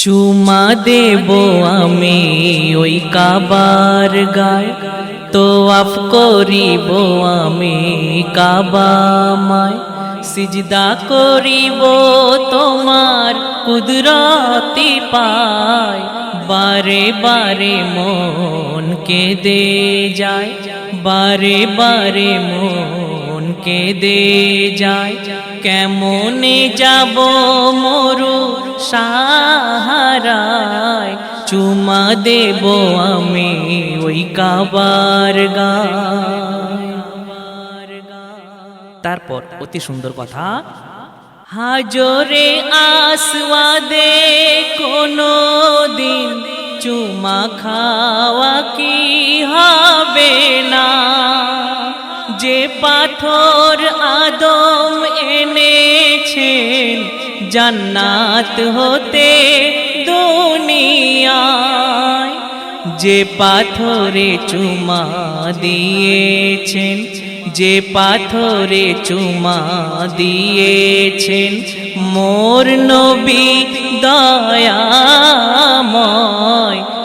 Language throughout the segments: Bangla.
চুমা দেব আমি ওই কাবার গায়। তো আফ করিব আমি কাবামায় সিজদা করিব তোমার কুদরতি পায়। বারে বারে মন কেঁদে যায়। বারে বারে মন কেঁদে যায়। কেমনে যাব মরু সাহারায় চুমা দেব আমি ওই কাবার তারপর অতি সুন্দর কথা, হাজরে আসওয়াদে কোনো দিন চুমা খাওয়া কি হবে না? যে পাথর আদম এনেছেন জান্নাত হতে দুনিয়ায়। যে পাথরে চুমা দিয়েছেন, যে পাথরে চুমা দিয়েছেন, মোর নবী দয়াময়।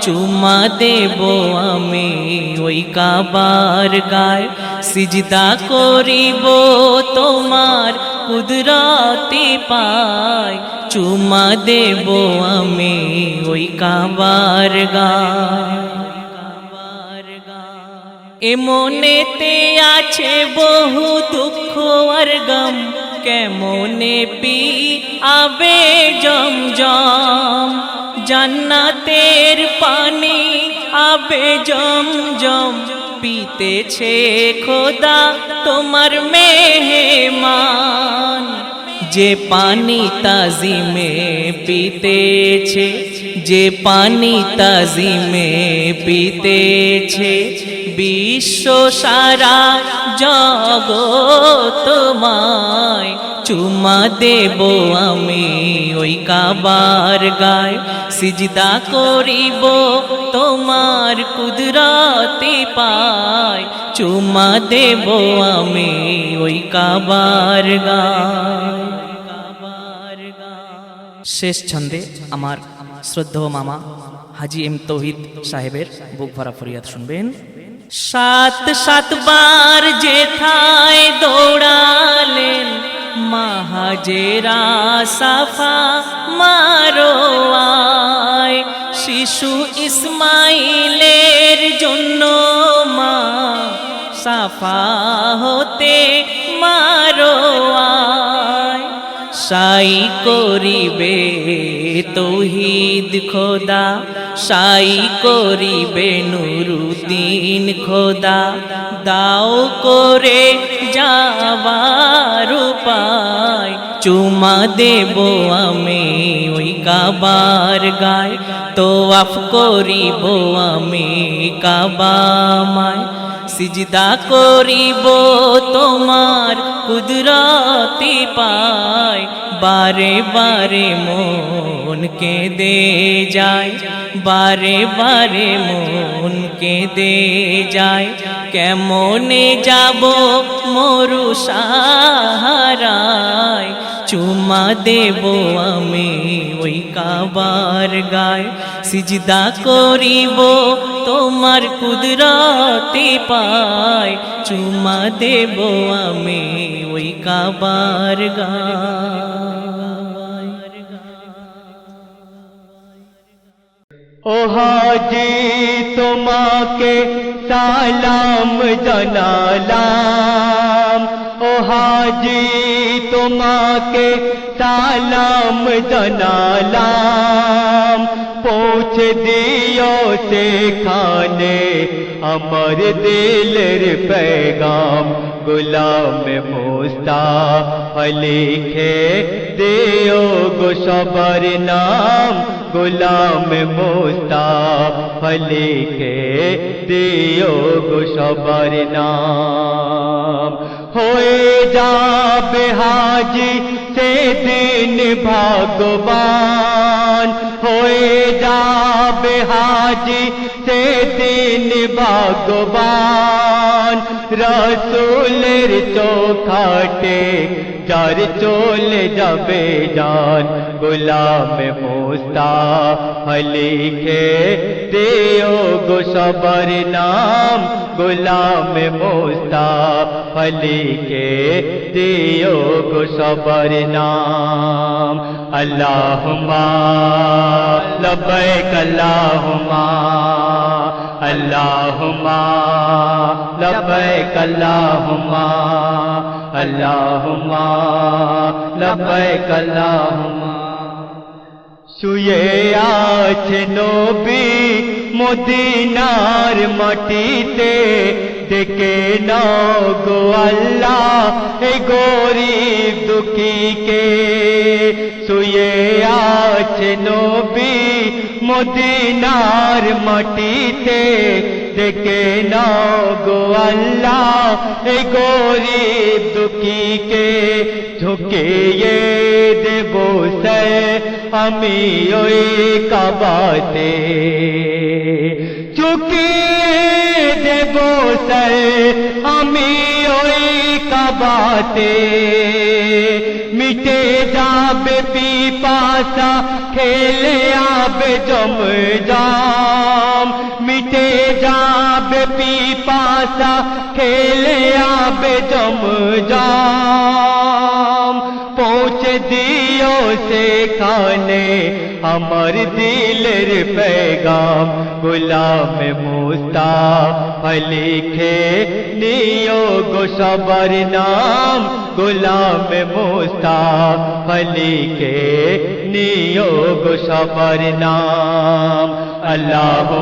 চুমা দেব আমি ওই কাবার গায়, সিজদা করিব তোমার কুদরতি পায় চুমা দেব আমি ওই কাবার এমনেতে আছে বহু দুঃখ আর গম, কেমনে পি আবে জম জম জান্নাতের পানি আবে জম জম পিতেছে খোদা তোমার মেহমান। যে পানি তাজিমে পিতেছে, যে পানি তাজিমে পিতেছে, বিশ্ব সারা জগতমায় চুমা দেব আমি ওই কাবার গায়। সিজদা করিব তোমার কুদরতি পায়, চুমা দেব আমি ওই কাবার গায়। শেষ ছন্দে আমার শ্রদ্ধেয় মামা হাজি এম তৌহিদ সাহেবের বুক ভরা ফরিয়াদ শুনবেন। সাত সাতবার যেথায় দৌড়ালেন, মাহাজেরা সাফা মারোয়ায় শিশু ইসমাইলের জন্য মা সাফা হতে সাই করিবে তৌহিদ খোদা, সাই করিবে নুরুদ্দিন খোদা। দাও করে যাবার উপায়, চুমা দেব আমি ওই কাবার গায়। তো আফ করিব আমি কাবামায় সিজদা করিব, তোমার কুদরতি পায়। বারে বারে মন কেঁদে যায়, বারে বারে মন কেঁদে যায়। কেমনে যাব মরু সাহারায়? চুমা দেব আমি ওই কাবার গায়। সিজদা করিব, তোমার কুদরতি পায় চুমা দেব আমি ওই কাবার গায় ও হাজি তোমাকে সালাম জানালাম ও হাজি তোমাকে সালাম জানালাম পৌঁছে দিও সেখানে আমার দিলের পেগাম গুলাম মোস্তা লিখে দিও গো সবার নাম গুলাম মোস্তা লিখে দিও গো সবার নাম। হয়ে যাবে হাজি সে দিন ভগবান। হয়ে যাবে হাজি সেদিন ভগবান। রসুলের চোখাটে যার চলে যাবে জান গোলাম মুস্তাফা লিখে দেও গো সবার নাম গোলাম মুস্তাফা লিখে দিও গো সবার নাম আল্লাহুম্মা লব্বাইক আল্লাহুম্মা আল্লাহুম্মা লব্বাইক আল্লাহুম্মা আল্লাহুম্মা, লব্বাইক আল্লাহুম্মা। শুয়ে আছে নবী মদিনার মাটিতে ডেকে নাও গো আল্লাহ এ গরিব দুঃখীকে। শুয়ে আছে নবী মদিনার মাটিতে ডেকে নাও গো আল্লাহ এ গরিব দুঃখীকে ঝুঁকিয়ে দেব আমি ওই কাবাতে চুকিয়ে দেব আমি ওই কাবাতে মিটে যাবে পিপাসা, খেলে আবে জম জাম মিটে যাবে পিপাসা খেলে আবে জম জাম পৌঁছে نبیوں سے کانے ہمار دلر پیغام، غلام موستا لکھے نیو گو سبر نام، غلام موستا لکھے نیو گو سبر نام۔ اللہ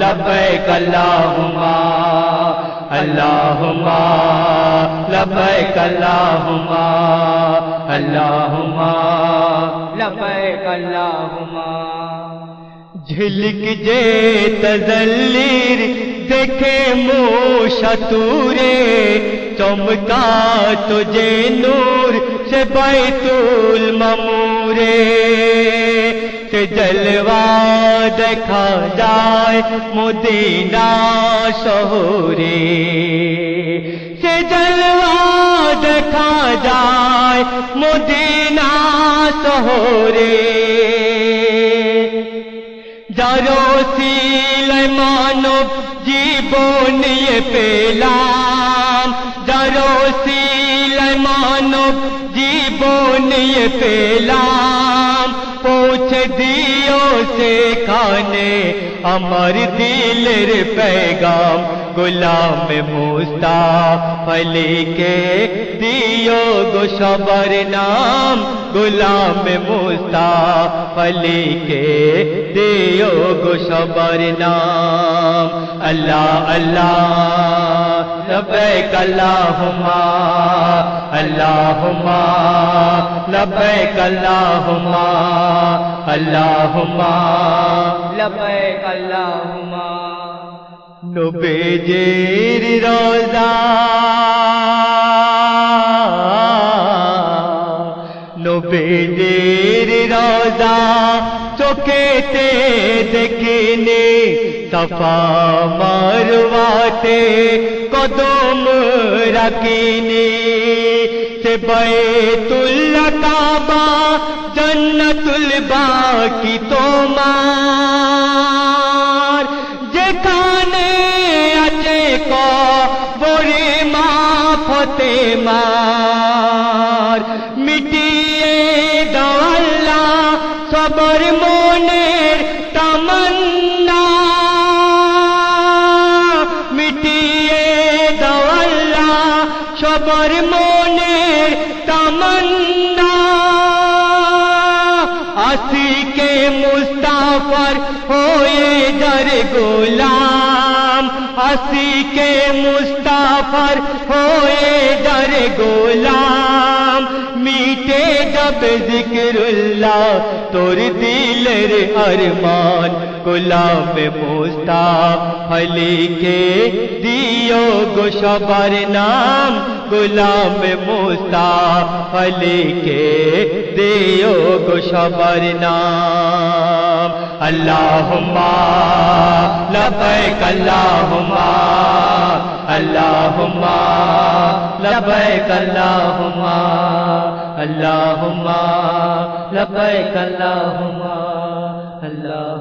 لبیک اللہ আল্লাহুম্মা লব্বাইক আল্লাহুম্মা আল্লাহুম্মা লব্বাইক আল্লাহুম্মা ঝিলক যে তজল্লির দেখে মোশতুরে চমকা তুঝে নূর, সে বাইতুল মামুরে। সে জলওয়া দেখা যায় মদিনা শহরে। সে জলওয়া দেখা যায় মদিনা শহরে। যারো সিলাই মানব জীবন পেলাম। যারো সিলাই মানব জীবন دیو سے کھانے امر دلر پیغام، غلام موسا علی کے دیو گو شبر نام، غلام موسا علی کے دیو گو شبر نام۔ اللہ اللہ، لبیک اللہما نبے لبیک اللہما আল্লাহুম্মা। লব্বাইক আল্লাহুম্মা। নবেজের রোজা। নবেজের রোজা চোখেতে দেখিনি সফা মারওয়াতে কদম রাখিনি। সে বাইতুল্লাহ কাবা জন্নতুল বাকি তোমার যেখানে আছে কবরে মা ফতে আশিকে মুস্তাফার হয়ে যার গোলাম আশিকে মুস্তাফার হয়ে যার গোলাম হবে জিকিরুল্লাহ, তোর দিলের আরমান। গোলাপ মোস্তা ফলিকে দিও গো সবার নাম। গোলাপ মোস্তা ফলিকে দিও গো সবার নাম। আল্লাহুম্মা লবাইক আল্লাহুম্মা আল্লাহুম্মা লবাইক আল্লাহুম্মা। اللہ لبيك اللهم اللهم